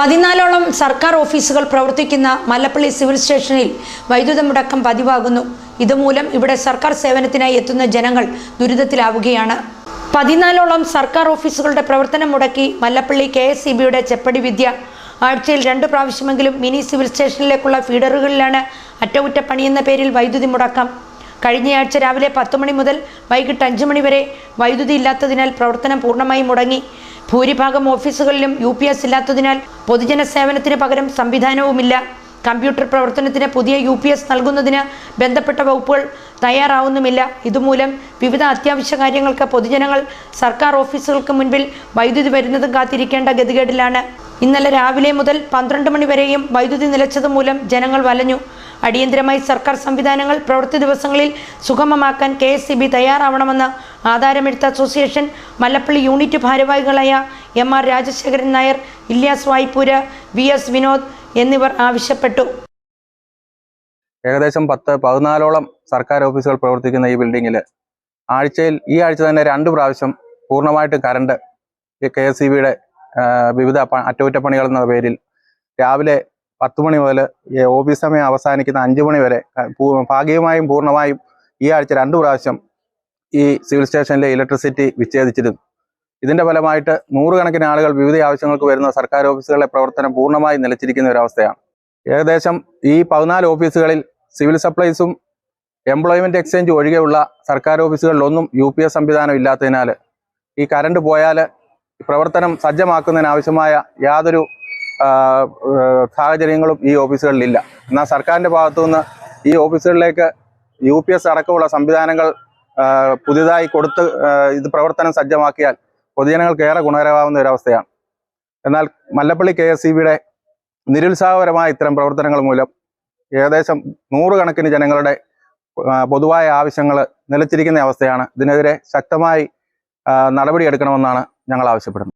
പതിനാലോളം സർക്കാർ ഓഫീസുകൾ പ്രവർത്തിക്കുന്ന മല്ലപ്പള്ളി സിവിൽ സ്റ്റേഷനിൽ വൈദ്യുത മുടക്കം പതിവാകുന്നു. ഇതുമൂലം ഇവിടെ സർക്കാർ സേവനത്തിനായി എത്തുന്ന ജനങ്ങൾ ദുരിതത്തിലാവുകയാണ്. പതിനാലോളം സർക്കാർ ഓഫീസുകളുടെ പ്രവർത്തനം മുടക്കി മല്ലപ്പള്ളി കെ എസ് സി ബിയുടെ ചെപ്പടി വിദ്യ. ആഴ്ചയിൽ രണ്ട് പ്രാവശ്യമെങ്കിലും മിനി സിവിൽ സ്റ്റേഷനിലേക്കുള്ള ഫീഡറുകളിലാണ് അറ്റകുറ്റപ്പണിയെന്ന പേരിൽ വൈദ്യുതി മുടക്കം. കഴിഞ്ഞയാഴ്ച രാവിലെ പത്ത് മണി മുതൽ വൈകിട്ട് അഞ്ച് മണി വരെ വൈദ്യുതി ഇല്ലാത്തതിനാൽ പ്രവർത്തനം പൂർണമായി മുടങ്ങി. ഭൂരിഭാഗം ഓഫീസുകളിലും യു പി എസ് ഇല്ലാത്തതിനാൽ പൊതുജന സേവനത്തിന് പകരം സംവിധാനവുമില്ല. കമ്പ്യൂട്ടർ പ്രവർത്തനത്തിന് പുതിയ യു പി എസ് നൽകുന്നതിന് ബന്ധപ്പെട്ട വകുപ്പുകൾ തയ്യാറാവുന്നുമില്ല. ഇതുമൂലം വിവിധ അത്യാവശ്യ കാര്യങ്ങൾക്ക് പൊതുജനങ്ങൾ സർക്കാർ ഓഫീസുകൾക്ക് മുൻപിൽ വൈദ്യുതി വരുന്നതും കാത്തിരിക്കേണ്ട ഗതികേടിലാണ്. ഇന്നലെ രാവിലെ മുതൽ പന്ത്രണ്ട് മണിവരെയും വൈദ്യുതി നിലച്ചതുമൂലം ജനങ്ങൾ വലഞ്ഞു. അടിയന്തരമായി സർക്കാർ സംവിധാനങ്ങൾ പ്രവൃത്തി ദിവസങ്ങളിൽ സുഗമമാക്കാൻ കെ എസ് സി ബി തയ്യാറാവണമെന്ന് ആധാരമെടുത്ത അസോസിയേഷൻ മല്ലപ്പള്ളി യൂണിറ്റ് ഭാരവാഹികളായ M R Rajasekharan Nair Ilyas Vaipur V S Vinod എന്നിവർ ആവശ്യപ്പെട്ടു. ഏകദേശം പത്ത് പതിനാലോളം സർക്കാർ ഓഫീസുകൾ പ്രവർത്തിക്കുന്ന ഈ ബിൽഡിങ്ങിൽ ആഴ്ചയിൽ ഈ ആഴ്ച തന്നെ രണ്ട് പ്രാവശ്യം പൂർണമായിട്ട് കറണ്ട് കെ എസ് സി ബിയുടെ വിവിധ അറ്റകുറ്റപ്പണികൾ എന്ന പേരിൽ രാവിലെ പത്ത് മണി മുതൽ ഓഫീസ് സമയം അവസാനിക്കുന്ന അഞ്ച് മണി വരെ ഭാഗികമായും പൂർണമായും ഈ ആഴ്ച രണ്ട് പ്രാവശ്യം ഈ സിവിൽ സ്റ്റേഷനിലെ ഇലക്ട്രിസിറ്റി വിച്ഛേദിച്ചിരുന്നു. ഇതിന്റെ ഫലമായിട്ട് നൂറുകണക്കിന് ആളുകൾ വിവിധ ആവശ്യങ്ങൾക്ക് വരുന്ന സർക്കാർ ഓഫീസുകളിലെ പ്രവർത്തനം പൂർണമായി നിലച്ചിരിക്കുന്ന ഒരവസ്ഥയാണ് ഏകദേശം ഈ പതിനാല് ഓഫീസുകളിൽ സിവിൽ സപ്ലൈസും എംപ്ലോയ്മെന്റ് എക്സ്ചേഞ്ച് ഒഴികെയുള്ള സർക്കാർ ഓഫീസുകളിലൊന്നും യു പി എസ് സംവിധാനം ഇല്ലാത്തതിനാൽ ഈ കറണ്ട് പോയാൽ പ്രവർത്തനം സജ്ജമാക്കുന്നതിന് ആവശ്യമായ യാതൊരു സാഹചര്യങ്ങളും ഈ ഓഫീസുകളിലില്ല. എന്നാൽ സർക്കാരിന്റെ ഭാഗത്തുനിന്ന് ഈ ഓഫീസുകളിലേക്ക് യു പി എസ് അടക്കമുള്ള സംവിധാനങ്ങൾ പുതിയതായി കൊടുത്ത് ഇത് പ്രവർത്തനം സജ്ജമാക്കിയാൽ പൊതുജനങ്ങൾക്ക് ഏറെ ഗുണകരമാവുന്ന ഒരവസ്ഥയാണ്. എന്നാൽ മല്ലപ്പള്ളി കെ എസ് സിബിയുടെ നിരുത്സാഹപരമായ ഇത്തരം പ്രവർത്തനങ്ങൾ മൂലം ഏകദേശം നൂറുകണക്കിന് ജനങ്ങളുടെ പൊതുവായ ആവശ്യങ്ങൾ നിലച്ചിരിക്കുന്ന അവസ്ഥയാണ്. ഇതിനെതിരെ ശക്തമായി നടപടിയെടുക്കണമെന്നാണ് ഞങ്ങൾ ആവശ്യപ്പെടുന്നത്.